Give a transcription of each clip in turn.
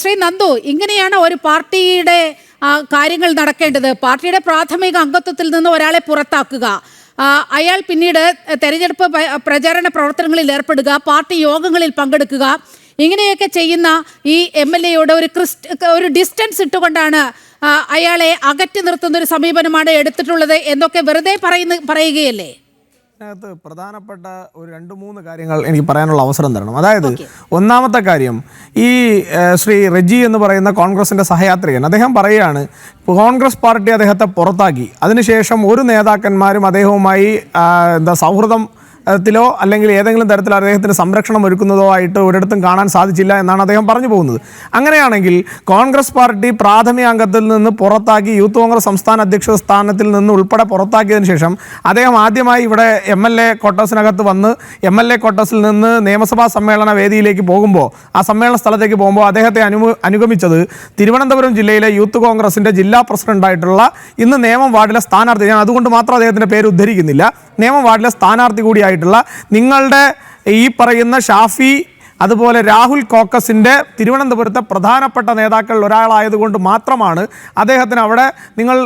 ശ്രീ നന്ദു ഇങ്ങനെയാണ് ഒരു പാർട്ടിയുടെ കാര്യങ്ങൾ നടക്കേണ്ടത്. പാർട്ടിയുടെ പ്രാഥമിക അംഗത്വത്തിൽ നിന്ന് ഒരാളെ പുറത്താക്കുക. അയാൾ പിന്നീട് തെരഞ്ഞെടുപ്പ് പ്രചാരണ പ്രവർത്തനങ്ങളിൽ ഏർപ്പെടുക പാർട്ടി യോഗങ്ങളിൽ പങ്കെടുക്കുക. ഇങ്ങനെയൊക്കെ ചെയ്യുന്ന ഈ എം എൽ എയോട് ഒരു ക്രിസ്റ്റ് ഒരു ഡിസ്റ്റൻസ് ഇട്ടുകൊണ്ടാണ് അയാളെ അകറ്റി നിർത്തുന്ന ഒരു സമീപനമാണ് എടുത്തിട്ടുള്ളത് എന്നൊക്കെ വെറുതെ പറയുന്ന പറയുകയല്ലേ? ഇതിനകത്ത് പ്രധാനപ്പെട്ട ഒരു രണ്ട് മൂന്ന് കാര്യങ്ങൾ എനിക്ക് പറയാനുള്ള അവസരം തരണം. അതായത് ഒന്നാമത്തെ കാര്യം ഈ ശ്രീ റെജി എന്ന് പറയുന്ന കോൺഗ്രസിന്റെ സഹയാത്രികൻ അദ്ദേഹം പറയുകയാണ് കോൺഗ്രസ് പാർട്ടി അദ്ദേഹത്തെ പുറത്താക്കി. അതിനുശേഷം ഒരു നേതാക്കന്മാരും അദ്ദേഹവുമായി എന്താ സൗഹൃദം ത്തിലോ അല്ലെങ്കിൽ ഏതെങ്കിലും തരത്തിൽ അദ്ദേഹത്തിന് സംരക്ഷണം ഒരുക്കുന്നതോ ആയിട്ട് ഒരിടത്തും കാണാൻ സാധിച്ചില്ല എന്നാണ് അദ്ദേഹം പറഞ്ഞു പോകുന്നത്. അങ്ങനെയാണെങ്കിൽ കോൺഗ്രസ് പാർട്ടി പ്രാഥമിക അംഗത്തിൽ നിന്ന് പുറത്താക്കി യൂത്ത് കോൺഗ്രസ് സംസ്ഥാന അധ്യക്ഷ സ്ഥാനത്തിൽ നിന്ന് ഉൾപ്പെടെ പുറത്താക്കിയതിനു ശേഷം അദ്ദേഹം ആദ്യമായി ഇവിടെ എം എൽ എ ക്വാർട്ടേഴ്സിനകത്ത് വന്ന് എം എൽ എ ക്വാർട്ടേഴ്സിൽ നിന്ന് നിയമസഭാ സമ്മേളന വേദിയിലേക്ക് പോകുമ്പോൾ ആ സമ്മേളന സ്ഥലത്തേക്ക് പോകുമ്പോൾ അദ്ദേഹത്തെ അനു അനുഗമിച്ചത് തിരുവനന്തപുരം ജില്ലയിലെ യൂത്ത് കോൺഗ്രസിന്റെ ജില്ലാ പ്രസിഡന്റായിട്ടുള്ള ഇന്ന് നിയമം വാർഡിലെ സ്ഥാനാർത്ഥി. ഞാൻ അതുകൊണ്ട് മാത്രം അദ്ദേഹത്തിന്റെ പേര് ഉദ്ധരിക്കുന്നില്ല. നിയമം വാർഡിലെ സ്ഥാനാർത്ഥി കൂടിയായിട്ടുള്ള നിങ്ങളുടെ ഈ പറയുന്ന ഷാഫി അതുപോലെ രാഹുൽ കോക്കസിന്റെ തിരുവനന്തപുരത്തെ പ്രധാനപ്പെട്ട നേതാക്കളിൽ ഒരാളായതുകൊണ്ട് മാത്രമാണ് അദ്ദേഹത്തിന് അവിടെ നിങ്ങൾ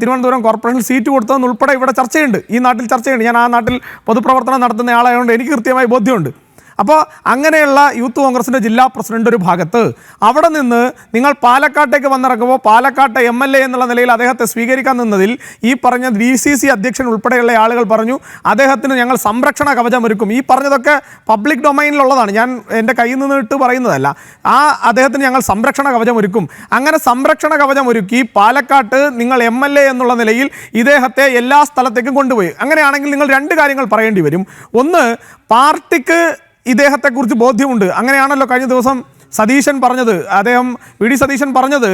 തിരുവനന്തപുരം കോർപ്പറേഷൻ സീറ്റ് കൊടുത്തതെന്നുൾപ്പെടെ ഇവിടെ ചർച്ചയുണ്ട്. ഈ നാട്ടിൽ ചർച്ചയുണ്ട്. ഞാൻ ആ നാട്ടിൽ പൊതുപ്രവർത്തനം നടത്തുന്ന ആളായതുകൊണ്ട് എനിക്ക് കൃത്യമായി ബോധ്യമുണ്ട്. അപ്പോൾ അങ്ങനെയുള്ള യൂത്ത് കോൺഗ്രസിന്റെ ജില്ലാ പ്രസിഡന്റ് ഒരു ഭാഗത്ത് അവിടെ നിന്ന് നിങ്ങൾ പാലക്കാട്ടേക്ക് വന്നിറങ്ങുമ്പോൾ പാലക്കാട്ടെ എം എൽ എ എന്നുള്ള നിലയിൽ അദ്ദേഹത്തെ സ്വീകരിക്കാൻ നിന്നതിൽ ഈ പറഞ്ഞ ഡി സി സി അധ്യക്ഷൻ ഉൾപ്പെടെയുള്ള ആളുകൾ പറഞ്ഞു അദ്ദേഹത്തിന് ഞങ്ങൾ സംരക്ഷണ കവചം ഒരുക്കും. ഈ പറഞ്ഞതൊക്കെ പബ്ലിക് ഡൊമൈനിലുള്ളതാണ്. ഞാൻ എന്റെ കയ്യിൽ നിന്ന് ഇട്ട് പറയുന്നതല്ല. ആ അദ്ദേഹത്തിന് ഞങ്ങൾ സംരക്ഷണ കവചം ഒരുക്കും. അങ്ങനെ സംരക്ഷണ കവചം ഒരുക്കി പാലക്കാട്ട് നിങ്ങൾ എം എൽ എ എന്നുള്ള നിലയിൽ ഇദ്ദേഹത്തെ എല്ലാ സ്ഥലത്തേക്കും കൊണ്ടുപോയി. അങ്ങനെയാണെങ്കിൽ നിങ്ങൾ രണ്ട് കാര്യങ്ങൾ പറയേണ്ടി വരും. ഒന്ന് പാർട്ടിക്ക് ഇദ്ദേഹത്തെക്കുറിച്ച് ബോധ്യമുണ്ട്. അങ്ങനെയാണല്ലോ കഴിഞ്ഞ ദിവസം സതീശൻ പറഞ്ഞത് അദ്ദേഹം വി ഡി സതീശൻ പറഞ്ഞത്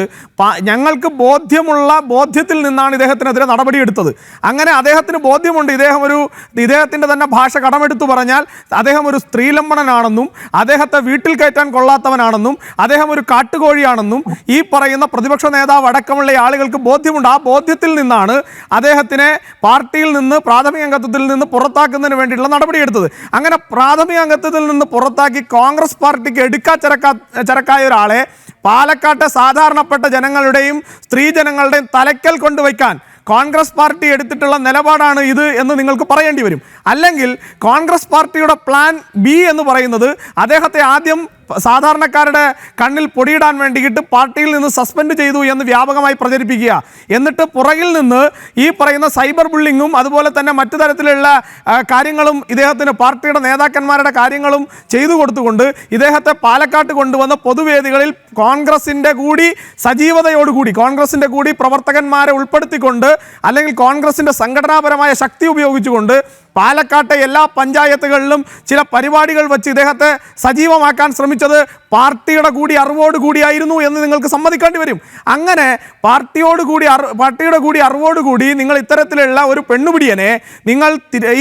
ഞങ്ങൾക്ക് ബോധ്യമുള്ള ബോധ്യത്തിൽ നിന്നാണ് ഇദ്ദേഹത്തിനെതിരെ നടപടിയെടുത്തത്. അങ്ങനെ അദ്ദേഹത്തിന് ബോധ്യമുണ്ട്. ഇദ്ദേഹം ഒരു ഇദ്ദേഹത്തിന്റെ തന്നെ ഭാഷ കടമെടുത്തു പറഞ്ഞാൽ അദ്ദേഹം ഒരു സ്ത്രീലംബണനാണെന്നും അദ്ദേഹത്തെ വീട്ടിൽ കയറ്റാൻ കൊള്ളാത്തവനാണെന്നും അദ്ദേഹം ഒരു കാട്ടുകോഴിയാണെന്നും ഈ പറയുന്ന പ്രതിപക്ഷ നേതാവ് അടക്കമുള്ള ആളുകൾക്ക് ബോധ്യമുണ്ട്. ആ ബോധ്യത്തിൽ നിന്നാണ് അദ്ദേഹത്തിനെ പാർട്ടിയിൽ നിന്ന് പ്രാഥമിക അംഗത്വത്തിൽ നിന്ന് പുറത്താക്കുന്നതിന് വേണ്ടിയിട്ടുള്ള നടപടിയെടുത്തത്. അങ്ങനെ പ്രാഥമിക അംഗത്വത്തിൽ നിന്ന് പുറത്താക്കി കോൺഗ്രസ് പാർട്ടിക്ക് എടുക്കാച്ചിറക്കാത്ത ചരക്കായ ഒരാളെ പാലക്കാട്ടെ സാധാരണപ്പെട്ട ജനങ്ങളുടെയും സ്ത്രീ ജനങ്ങളുടെയും തലയ്ക്കൽ കൊണ്ടുവയ്ക്കാൻ കോൺഗ്രസ് പാർട്ടി എടുത്തിട്ടുള്ള നിലപാടാണ് ഇത് എന്ന് നിങ്ങൾക്ക് പറയേണ്ടി വരും. അല്ലെങ്കിൽ കോൺഗ്രസ് പാർട്ടിയുടെ പ്ലാൻ ബി എന്ന് പറയുന്നത് അദ്ദേഹത്തെ ആദ്യം സാധാരണക്കാരുടെ കണ്ണിൽ പൊടിയിടാൻ വേണ്ടിയിട്ട് പാർട്ടിയിൽ നിന്ന് സസ്പെൻഡ് ചെയ്തു എന്ന് വ്യാപകമായി പ്രചരിപ്പിക്കുക. എന്നിട്ട് പുറകിൽ നിന്ന് ഈ പറയുന്ന സൈബർ ബുള്ളിങ്ങും അതുപോലെ തന്നെ മറ്റു തരത്തിലുള്ള കാര്യങ്ങളും ഇദ്ദേഹത്തിന് പാർട്ടിയുടെ നേതാക്കന്മാരുടെ കാര്യങ്ങളും ചെയ്തു കൊടുത്തുകൊണ്ട് ഇദ്ദേഹത്തെ പാലക്കാട്ട് കൊണ്ടുവന്ന പൊതുവേദികളിൽ കോൺഗ്രസിന്റെ കൂടി സജീവതയോടുകൂടി കോൺഗ്രസിന്റെ കൂടി പ്രവർത്തകന്മാരെ ഉൾപ്പെടുത്തിക്കൊണ്ട് അല്ലെങ്കിൽ കോൺഗ്രസിന്റെ സംഘടനാപരമായ ശക്തി ഉപയോഗിച്ചുകൊണ്ട് പാലക്കാട്ടെ എല്ലാ പഞ്ചായത്തുകളിലും ചില പരിപാടികൾ വെച്ച് ഇദ്ദേഹത്തെ സജീവമാക്കാൻ ശ്രമിച്ചത് പാർട്ടിയുടെ കൂടി അറിവോട് കൂടിയായിരുന്നു എന്ന് നിങ്ങൾക്ക് സമ്മതിക്കേണ്ടി വരും. അങ്ങനെ പാർട്ടിയോട് കൂടി പാർട്ടിയുടെ കൂടി അറിവോട് കൂടി നിങ്ങൾ ഇത്തരത്തിലുള്ള ഒരു പെണ്ണുപിടിയനെ നിങ്ങൾ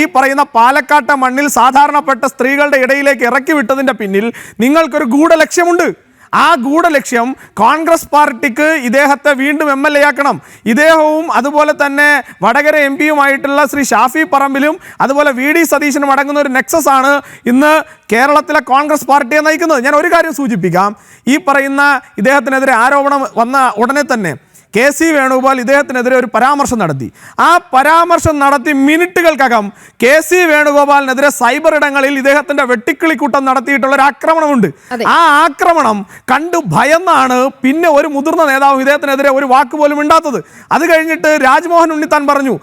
ഈ പറയുന്ന പാലക്കാട്ടെ മണ്ണിൽ സാധാരണപ്പെട്ട സ്ത്രീകളുടെ ഇടയിലേക്ക് ഇറക്കി വിട്ടതിന്റെ പിന്നിൽ നിങ്ങൾക്കൊരു ഗൂഢലക്ഷ്യമുണ്ട്. ആ ഗൂഢലക്ഷ്യം കോൺഗ്രസ് പാർട്ടിക്ക് ഇദ്ദേഹത്തെ വീണ്ടും എം എൽ എ ആക്കണം. ഇദ്ദേഹവും അതുപോലെ തന്നെ വടകര എം പിയുമായിട്ടുള്ള ശ്രീ ഷാഫി പറമ്പിലും അതുപോലെ വി ഡി സതീശനും അടങ്ങുന്ന ഒരു നെക്സസ് ആണ് ഇന്ന് കേരളത്തിലെ കോൺഗ്രസ് പാർട്ടിയെ നയിക്കുന്നത്. ഞാൻ ഒരു കാര്യം സൂചിപ്പിക്കാം. ഈ പറയുന്ന ഇദ്ദേഹത്തിനെതിരെ ആരോപണം വന്ന ഉടനെ തന്നെ കെ സി വേണുഗോപാൽ ഇദ്ദേഹത്തിനെതിരെ ഒരു പരാമർശം നടത്തി. ആ പരാമർശം നടത്തി മിനിറ്റുകൾക്കകം കെ സി വേണുഗോപാലിനെതിരെ സൈബർ ഇടങ്ങളിൽ ഇദ്ദേഹത്തിന്റെ വെട്ടിക്കിളിക്കൂട്ടം നടത്തിയിട്ടുള്ള ഒരു ആക്രമണമുണ്ട്. ആ ആക്രമണം കണ്ടു ഭയന്നാണ് പിന്നെ ഒരു മുതിർന്ന നേതാവ് ഇദ്ദേഹത്തിനെതിരെ ഒരു വാക്ക് പോലും ഉണ്ടാത്തത് അത് കഴിഞ്ഞിട്ട് രാജ്മോഹൻ ഉണ്ണിത്താൻ പറഞ്ഞു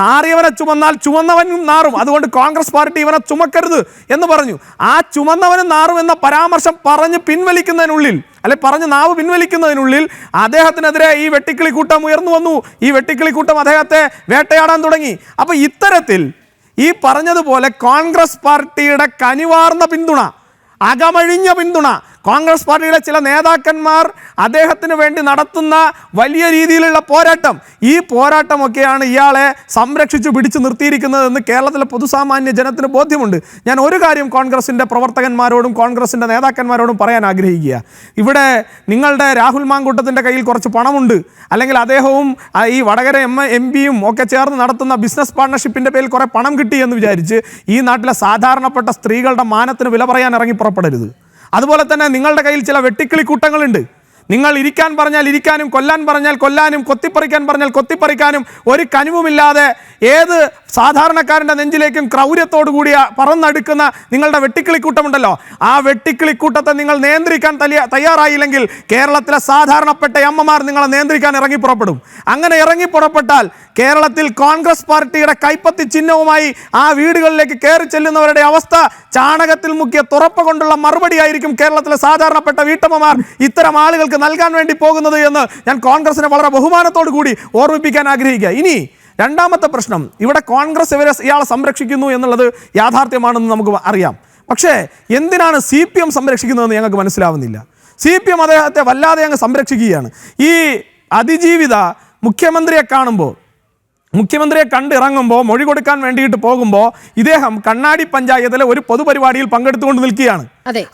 നാറിയവനെ ചുമന്നാൽ ചുമന്നവനും നാറും. അതുകൊണ്ട് കോൺഗ്രസ് പാർട്ടി ഇവനെ ചുമക്കരുത് എന്ന് പറഞ്ഞു. ആ ചുമന്നവനും നാറും എന്ന പരാമർശം പറഞ്ഞ് പിൻവലിക്കുന്നതിനുള്ളിൽ അല്ലെ പറഞ്ഞ് നാവ് പിൻവലിക്കുന്നതിനുള്ളിൽ അദ്ദേഹത്തിനെതിരെ ഈ വെട്ടിക്കിളി കൂട്ടം ഉയർന്നു വന്നു. ഈ വെട്ടിക്കിളി കൂട്ടം അദ്ദേഹത്തെ വേട്ടയാടാൻ തുടങ്ങി. അപ്പോൾ ഇത്തരത്തിൽ ഈ പറഞ്ഞതുപോലെ കോൺഗ്രസ് പാർട്ടിയുടെ കനിവാർന്ന പിന്തുണ അകമഴിഞ്ഞ പിന്തുണ കോൺഗ്രസ് പാർട്ടിയിലെ ചില നേതാക്കന്മാർ അദ്ദേഹത്തിന് വേണ്ടി നടത്തുന്ന വലിയ രീതിയിലുള്ള പോരാട്ടം. ഈ പോരാട്ടമൊക്കെയാണ് ഇയാളെ സംരക്ഷിച്ചു പിടിച്ചു നിർത്തിയിരിക്കുന്നതെന്ന് കേരളത്തിലെ പൊതുസാമാന്യ ജനത്തിന് ബോധ്യമുണ്ട്. ഞാൻ ഒരു കാര്യം കോൺഗ്രസിന്റെ പ്രവർത്തകന്മാരോടും കോൺഗ്രസിന്റെ നേതാക്കന്മാരോടും പറയാൻ ആഗ്രഹിക്കുക. ഇവിടെ നിങ്ങളുടെ രാഹുൽ മാങ്കൂട്ടത്തിന്റെ കയ്യിൽ കുറച്ച് പണമുണ്ട്. അല്ലെങ്കിൽ അദ്ദേഹവും ഈ വടകര എം എം പിയും ഒക്കെ ചേർന്ന് നടത്തുന്ന ബിസിനസ് പാർട്ണർഷിപ്പിന്റെ പേരിൽ കുറേ പണം കിട്ടി എന്ന് വിചാരിച്ച് ഈ നാട്ടിലെ സാധാരണപ്പെട്ട സ്ത്രീകളുടെ മാനത്തിന് വില പറയാൻ ഇറങ്ങി പുറപ്പെടരുത്. അതുപോലെ തന്നെ നിങ്ങളുടെ കയ്യിൽ ചില വെട്ടിക്കിളി കൂട്ടങ്ങളുണ്ട് നിങ്ങൾ ഇരിക്കാൻ പറഞ്ഞാൽ ഇരിക്കാനും കൊല്ലാൻ പറഞ്ഞാൽ കൊല്ലാനും കൊത്തിപ്പറിക്കാൻ പറഞ്ഞാൽ കൊത്തിപ്പറിക്കാനും ഒരു കനിവുമില്ലാതെ ഏത് സാധാരണക്കാരന്റെ നെഞ്ചിലേക്കും ക്രൗര്യത്തോടു കൂടിയ പറന്നെടുക്കുന്ന നിങ്ങളുടെ വെട്ടിക്കിളിക്കൂട്ടമുണ്ടല്ലോ. ആ വെട്ടിക്കിളിക്കൂട്ടത്തെ നിങ്ങൾ നിയന്ത്രിക്കാൻ തയ്യാറായില്ലെങ്കിൽ കേരളത്തിലെ സാധാരണപ്പെട്ട അമ്മമാർ നിങ്ങളെ നിയന്ത്രിക്കാൻ ഇറങ്ങി പുറപ്പെടും. അങ്ങനെ ഇറങ്ങി പുറപ്പെട്ടാൽ കേരളത്തിൽ കോൺഗ്രസ് പാർട്ടിയുടെ കൈപ്പത്തി ചിഹ്നവുമായി ആ വീടുകളിലേക്ക് കയറി ചെല്ലുന്നവരുടെ അവസ്ഥ ചാണകത്തിൽ മുക്കിയ തുറപ്പ് കൊണ്ടുള്ള മറുപടിയായിരിക്കും കേരളത്തിലെ സാധാരണപ്പെട്ട വീട്ടമ്മമാർ. ഇത്തരം ആളുകൾക്ക് നൽകാൻ വേണ്ടി പോകുന്നത് എന്ന് ഞാൻ കോൺഗ്രസിനെ വളരെ ബഹുമാനത്തോടു കൂടി ഓർമ്മിപ്പിക്കാൻ ആഗ്രഹിക്കുക. ഇനി രണ്ടാമത്തെ പ്രശ്നം. ഇവിടെ കോൺഗ്രസ് ഇവരെ ഇയാളെ സംരക്ഷിക്കുന്നു എന്നുള്ളത് യാഥാർത്ഥ്യമാണെന്ന് നമുക്ക് അറിയാം. പക്ഷേ എന്തിനാണ് സി പി എം സംരക്ഷിക്കുന്നതെന്ന് ഞങ്ങൾക്ക് മനസ്സിലാവുന്നില്ല. സി പി എം അദ്ദേഹത്തെ വല്ലാതെ അങ്ങ് സംരക്ഷിക്കുകയാണ്. ഈ അതിജീവിത മുഖ്യമന്ത്രിയെ കാണുമ്പോൾ മുഖ്യമന്ത്രിയെ കണ്ടിറങ്ങുമ്പോൾ മൊഴി കൊടുക്കാൻ വേണ്ടിയിട്ട് പോകുമ്പോൾ ഇദ്ദേഹം കണ്ണാടി പഞ്ചായത്തിലെ ഒരു പൊതുപരിപാടിയിൽ പങ്കെടുത്തുകൊണ്ട് നിൽക്കുകയാണ്.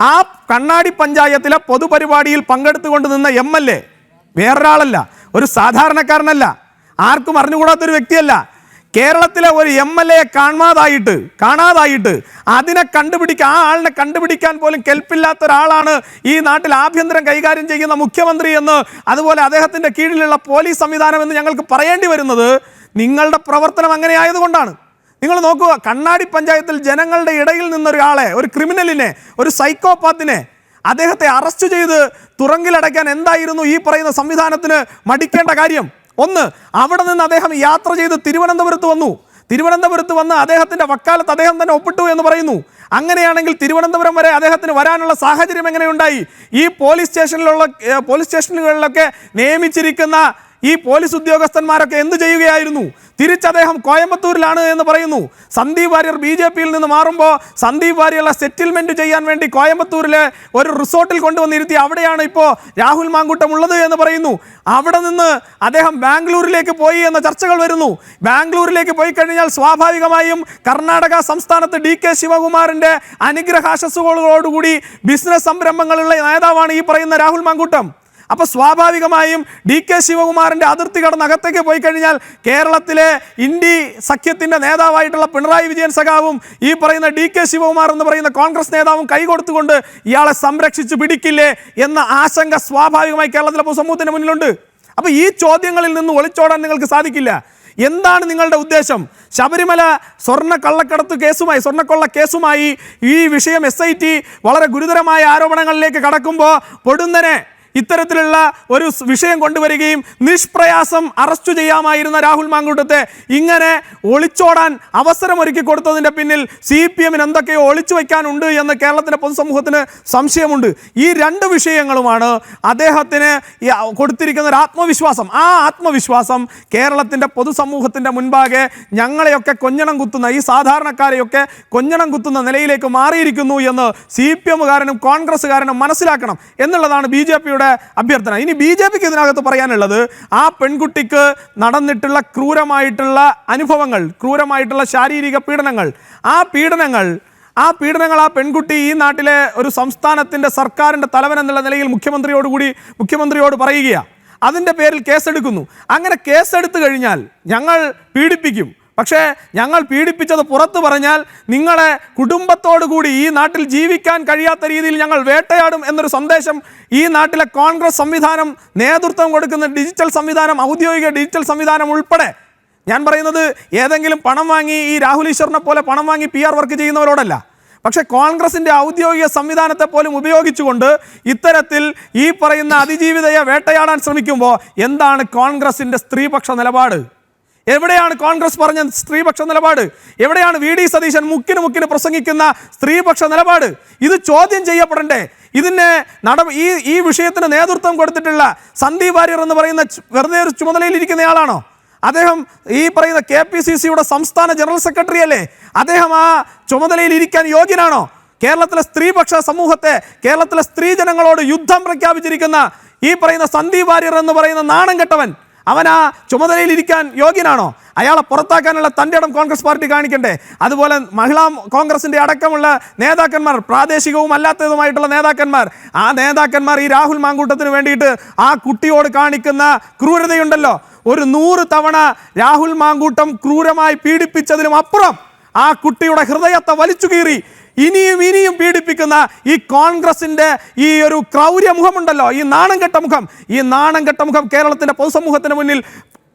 ആ കണ്ണാടി പഞ്ചായത്തിലെ പൊതുപരിപാടിയിൽ പങ്കെടുത്തുകൊണ്ട് നിന്ന എം എൽ എ വേറൊരാളല്ല ഒരു സാധാരണക്കാരനല്ല ആർക്കും അറിഞ്ഞുകൂടാത്തൊരു വ്യക്തിയല്ല. കേരളത്തിലെ ഒരു എം എൽ എ കാണാതായിട്ട് കാണാതായിട്ട് അതിനെ കണ്ടുപിടിക്കാൻ ആ ആളിനെ കണ്ടുപിടിക്കാൻ പോലും കെൽപ്പില്ലാത്ത ഒരാളാണ് ഈ നാട്ടിൽ ആഭ്യന്തരം കൈകാര്യം ചെയ്യുന്ന മുഖ്യമന്ത്രി എന്ന് അതുപോലെ അദ്ദേഹത്തിന്റെ കീഴിലുള്ള പോലീസ് സംവിധാനം എന്ന് ഞങ്ങൾക്ക് പറയേണ്ടി വരുന്നത് നിങ്ങളുടെ പ്രവർത്തനം അങ്ങനെ ആയതുകൊണ്ടാണ് നിങ്ങൾ നോക്കുക കണ്ണാടി പഞ്ചായത്തിൽ ജനങ്ങളുടെ ഇടയിൽ നിന്നൊരാളെ ഒരു ക്രിമിനലിനെ ഒരു സൈക്കോപാത്തിനെ അദ്ദേഹത്തെ അറസ്റ്റ് ചെയ്ത് തുറങ്കിലടയ്ക്കാൻ എന്തായിരുന്നു ഈ പറയുന്ന സംവിധാനത്തിന് മടിക്കേണ്ട കാര്യം? ഒന്ന് അവിടെ നിന്ന് അദ്ദേഹം യാത്ര ചെയ്ത് തിരുവനന്തപുരത്ത് വന്നു. തിരുവനന്തപുരത്ത് വന്ന് അദ്ദേഹത്തിന്റെ വക്കാലത്ത് അദ്ദേഹം തന്നെ ഒപ്പിട്ടു എന്ന് പറയുന്നു. അങ്ങനെയാണെങ്കിൽ തിരുവനന്തപുരം വരെ അദ്ദേഹത്തിന് വരാനുള്ള സാഹചര്യം എങ്ങനെയുണ്ടായി? ഈ പോലീസ് സ്റ്റേഷനിലുള്ള പോലീസ് സ്റ്റേഷനുകളിലൊക്കെ നിയമിച്ചിരിക്കുന്ന ഈ പോലീസ് ഉദ്യോഗസ്ഥന്മാരൊക്കെ എന്ത് ചെയ്യുകയായിരുന്നു? തിരിച്ചദ്ദേഹം കോയമ്പത്തൂരിലാണ് എന്ന് പറയുന്നു. സന്ദീപ് വാര്യർ ബി ജെ പിയിൽ നിന്ന് മാറുമ്പോൾ സന്ദീപ് വാര്യറുടെ സെറ്റിൽമെന്റ് ചെയ്യാൻ വേണ്ടി കോയമ്പത്തൂരിലെ ഒരു റിസോർട്ടിൽ കൊണ്ടുവന്നിരുത്തി അവിടെയാണ് ഇപ്പോൾ രാഹുൽ മാങ്കൂട്ടം ഉള്ളത് എന്ന് പറയുന്നു. അവിടെ നിന്ന് അദ്ദേഹം ബാംഗ്ലൂരിലേക്ക് പോയി എന്ന ചർച്ചകൾ വരുന്നു. ബാംഗ്ലൂരിലേക്ക് പോയി കഴിഞ്ഞാൽ സ്വാഭാവികമായും കർണാടക സംസ്ഥാനത്ത് ഡി കെ ശിവകുമാറിന്റെ അനുഗ്രഹാശസ്സുകളോടുകൂടി ബിസിനസ് സംരംഭങ്ങളുള്ള നേതാവാണ് ഈ പറയുന്ന രാഹുൽ മാങ്കൂട്ടം. അപ്പൊ സ്വാഭാവികമായും ഡി കെ ശിവകുമാറിന്റെ അതിർത്തി കടന്ന് അകത്തേക്ക് പോയി കഴിഞ്ഞാൽ കേരളത്തിലെ ഇന്ത്യ സഖ്യത്തിന്റെ നേതാവായിട്ടുള്ള പിണറായി വിജയൻ സഖാവും ഈ പറയുന്ന ഡി കെ ശിവകുമാർ എന്ന് പറയുന്ന കോൺഗ്രസ് നേതാവും കൈകൊടുത്തുകൊണ്ട് ഇയാളെ സംരക്ഷിച്ചു പിടിക്കില്ലേ എന്ന ആശങ്ക സ്വാഭാവികമായി കേരളത്തിലെ പൊതുസമൂഹത്തിന്റെ മുന്നിലുണ്ട്. അപ്പോൾ ഈ ചോദ്യങ്ങളിൽ നിന്ന് ഒളിച്ചോടാൻ നിങ്ങൾക്ക് സാധിക്കില്ല. എന്താണ് നിങ്ങളുടെ ഉദ്ദേശം? ശബരിമല സ്വർണ കള്ളക്കടത്ത് കേസുമായി സ്വർണക്കൊള്ള കേസുമായി ഈ വിഷയം എസ് വളരെ ഗുരുതരമായ ആരോപണങ്ങളിലേക്ക് കടക്കുമ്പോൾ പൊടുന്നനെ ഇത്തരത്തിലുള്ള ഒരു വിഷയം കൊണ്ടുവരികയും നിഷ്പ്രയാസം അറസ്റ്റ് ചെയ്യാമായിരുന്ന രാഹുൽ മാങ്കൂട്ടത്തെ ഇങ്ങനെ ഒളിച്ചോടാൻ അവസരമൊരുക്കി കൊടുത്തതിന്റെ പിന്നിൽ സി പി എമ്മിന് എന്തൊക്കെയോ ഒളിച്ചു വയ്ക്കാനുണ്ട് എന്ന് കേരളത്തിന്റെ പൊതുസമൂഹത്തിന് സംശയമുണ്ട്. ഈ രണ്ട് വിഷയങ്ങളുമാണ് അദ്ദേഹത്തിന് കൊടുത്തിരിക്കുന്ന ഒരു ആത്മവിശ്വാസം. ആ ആത്മവിശ്വാസം കേരളത്തിന്റെ പൊതുസമൂഹത്തിന്റെ മുൻപാകെ ഞങ്ങളെയൊക്കെ കൊഞ്ഞണം കുത്തുന്ന ഈ സാധാരണക്കാരെയൊക്കെ കൊഞ്ഞണം കുത്തുന്ന നിലയിലേക്ക് മാറിയിരിക്കുന്നു എന്ന് സി പി എമ്മുകാരനും കോൺഗ്രസ്സുകാരനും മനസ്സിലാക്കണം എന്നുള്ളതാണ് ബി ജെ പിയുടെ അഭ്യർത്ഥന. ഇനി ബി ജെ പിക്ക് ഇതിനകത്ത് പറയാനുള്ളത് ആ പെൺകുട്ടിക്ക് നടന്നിട്ടുള്ള ക്രൂരമായിട്ടുള്ള അനുഭവങ്ങൾ ക്രൂരമായിട്ടുള്ള ശാരീരിക പീഡനങ്ങൾ ആ പീഡനങ്ങൾ ആ പീഡനങ്ങൾ ആ പെൺകുട്ടി ഈ നാട്ടിലെ ഒരു സംസ്ഥാനത്തിന്റെ സർക്കാരിന്റെ തലവൻ എന്നുള്ള നിലയിൽ മുഖ്യമന്ത്രിയോട് കൂടി മുഖ്യമന്ത്രിയോട് പറയുകയാണ് അതിന്റെ പേരിൽ കേസെടുക്കുന്നു. അങ്ങനെ കേസെടുത്തു കഴിഞ്ഞാൽ ഞങ്ങൾ പീഡിപ്പിക്കും. പക്ഷേ ഞങ്ങൾ പീഡിപ്പിച്ചത് പുറത്തു പറഞ്ഞാൽ നിങ്ങളെ കുടുംബത്തോടു കൂടി ഈ നാട്ടിൽ ജീവിക്കാൻ കഴിയാത്ത രീതിയിൽ ഞങ്ങൾ വേട്ടയാടും എന്നൊരു സന്ദേശം ഈ നാട്ടിലെ കോൺഗ്രസ് സംവിധാനം നേതൃത്വം കൊടുക്കുന്ന ഡിജിറ്റൽ സംവിധാനം ഔദ്യോഗിക ഡിജിറ്റൽ സംവിധാനം ഉൾപ്പെടെ. ഞാൻ പറയുന്നത് ഏതെങ്കിലും പണം വാങ്ങി ഈ രാഹുൽ ഈശ്വറിനെ പോലെ പണം വാങ്ങി പി ആർ വർക്ക് ചെയ്യുന്നവരോടല്ല. പക്ഷേ കോൺഗ്രസിന്റെ ഔദ്യോഗിക സംവിധാനത്തെ പോലും ഉപയോഗിച്ചുകൊണ്ട് ഇത്തരത്തിൽ ഈ പറയുന്ന അതിജീവിതയെ വേട്ടയാടാൻ ശ്രമിക്കുമ്പോൾ എന്താണ് കോൺഗ്രസിന്റെ സ്ത്രീപക്ഷ നിലപാട്? എവിടെയാണ് കോൺഗ്രസ് പറഞ്ഞ സ്ത്രീപക്ഷ നിലപാട്? എവിടെയാണ് വി ഡി സതീശൻ മുക്കിന് മുക്കിന് പ്രസംഗിക്കുന്ന സ്ത്രീപക്ഷ നിലപാട്? ഇത് ചോദ്യം ചെയ്യപ്പെടണ്ടേ? ഇതിന് നട ഈ ഈ വിഷയത്തിന് നേതൃത്വം കൊടുത്തിട്ടുള്ള സന്ദീപ് വാര്യർ എന്ന് പറയുന്ന വെറുതെ ഒരു ചുമതലയിലിരിക്കുന്നയാളാണോ അദ്ദേഹം ഈ പറയുന്ന കെ പി സി സിയുടെ സംസ്ഥാന ജനറൽ സെക്രട്ടറി അല്ലേ? അദ്ദേഹം ആ ചുമതലയിൽ ഇരിക്കാൻ യോഗ്യനാണോ? കേരളത്തിലെ സ്ത്രീപക്ഷ സമൂഹത്തെ കേരളത്തിലെ സ്ത്രീജനങ്ങളോട് യുദ്ധം പ്രഖ്യാപിച്ചിരിക്കുന്ന ഈ പറയുന്ന സന്ദീപ് വാര്യർ എന്ന് പറയുന്ന നാണം കെട്ടവൻ അവൻ ആ ചുമതലയിൽ ഇരിക്കാൻ യോഗ്യനാണോ? അയാളെ പുറത്താക്കാനുള്ള തന്റെ ഇടം കോൺഗ്രസ് പാർട്ടി കാണിക്കണ്ടേ? അതുപോലെ മഹിളാ കോൺഗ്രസിന്റെ അടക്കമുള്ള നേതാക്കന്മാർ പ്രാദേശികവും അല്ലാത്തതുമായിട്ടുള്ള നേതാക്കന്മാർ ആ നേതാക്കന്മാർ ഈ രാഹുൽ മാങ്കൂട്ടത്തിന് വേണ്ടിയിട്ട് ആ കുട്ടിയോട് കാണിക്കുന്ന ക്രൂരതയുണ്ടല്ലോ. ഒരു നൂറ് തവണ രാഹുൽ മാങ്കൂട്ടം ക്രൂരമായി പീഡിപ്പിച്ചതിനും അപ്പുറം ആ കുട്ടിയുടെ ഹൃദയത്തെ വലിച്ചു കീറി ഇനിയും ഇനിയും പീഡിപ്പിക്കുന്ന ഈ കോൺഗ്രസിന്റെ ഈ ഒരു ക്രൗര്യ മുഖമുണ്ടല്ലോ ഈ നാണം കെട്ട മുഖം. ഈ നാണം കെട്ട മുഖം കേരളത്തിന്റെ പൊതുസമൂഹത്തിന് മുന്നിൽ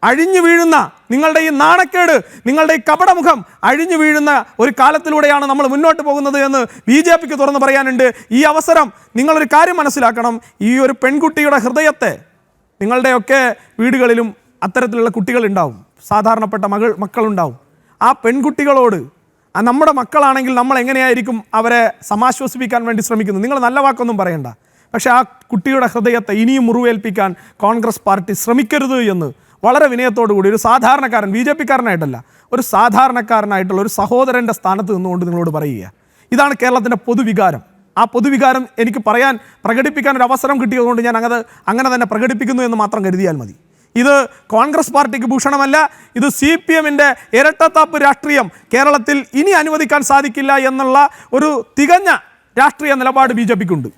അഴിഞ്ഞു വീഴുന്ന നിങ്ങളുടെ ഈ നാണക്കേട് നിങ്ങളുടെ ഈ കപടമുഖം അഴിഞ്ഞു വീഴുന്ന ഒരു കാലത്തിലൂടെയാണ് നമ്മൾ മുന്നോട്ട് പോകുന്നത് എന്ന് ബി ജെ പിക്ക് തുറന്ന് പറയാനുണ്ട്. ഈ അവസരം നിങ്ങളൊരു കാര്യം മനസ്സിലാക്കണം. ഈ ഒരു പെൺകുട്ടിയുടെ ഹൃദയത്തെ നിങ്ങളുടെയൊക്കെ വീടുകളിലും അത്തരത്തിലുള്ള കുട്ടികളുണ്ടാവും. സാധാരണപ്പെട്ട മകൾ മക്കളുണ്ടാവും. ആ പെൺകുട്ടികളോട് നമ്മുടെ മക്കളാണെങ്കിൽ നമ്മൾ എങ്ങനെയായിരിക്കും അവരെ സമാശ്വസിപ്പിക്കാൻ വേണ്ടി ശ്രമിക്കുന്നത്? നിങ്ങൾ നല്ല വാക്കൊന്നും പറയണ്ട. പക്ഷേ ആ കുട്ടിയുടെ ഹൃദയത്തെ ഇനിയും മുറിവേൽപ്പിക്കാൻ കോൺഗ്രസ് പാർട്ടി ശ്രമിക്കരുത് എന്ന് വളരെ വിനയത്തോടു കൂടി ഒരു സാധാരണക്കാരൻ ബി ജെ പിക്കാരനായിട്ടല്ല ഒരു സാധാരണക്കാരനായിട്ടുള്ള ഒരു സഹോദരന്റെ സ്ഥാനത്ത് നിന്നുകൊണ്ട് നിങ്ങളോട് പറയുക. ഇതാണ് കേരളത്തിന്റെ പൊതുവികാരം. ആ പൊതുവികാരം എനിക്ക് പറയാൻ പ്രകടിപ്പിക്കാൻ ഒരു അവസരം കിട്ടിയതുകൊണ്ട് ഞാൻ അങ്ങനെ അങ്ങനെ തന്നെ പ്രകടിപ്പിക്കുന്നു എന്ന് മാത്രം കരുതിയാൽ മതി. ഇത് കോൺഗ്രസ് പാർട്ടിക്ക് ഭൂഷണമല്ല ഇത് സി പി എമ്മിന്റെ ഇരട്ടത്താപ്പ് രാഷ്ട്രീയം കേരളത്തിൽ ഇനി അനുവദിക്കാൻ സാധിക്കില്ല എന്നുള്ള ഒരു തികഞ്ഞ രാഷ്ട്രീയ നിലപാട് ബി ജെ പിക്കുണ്ട്.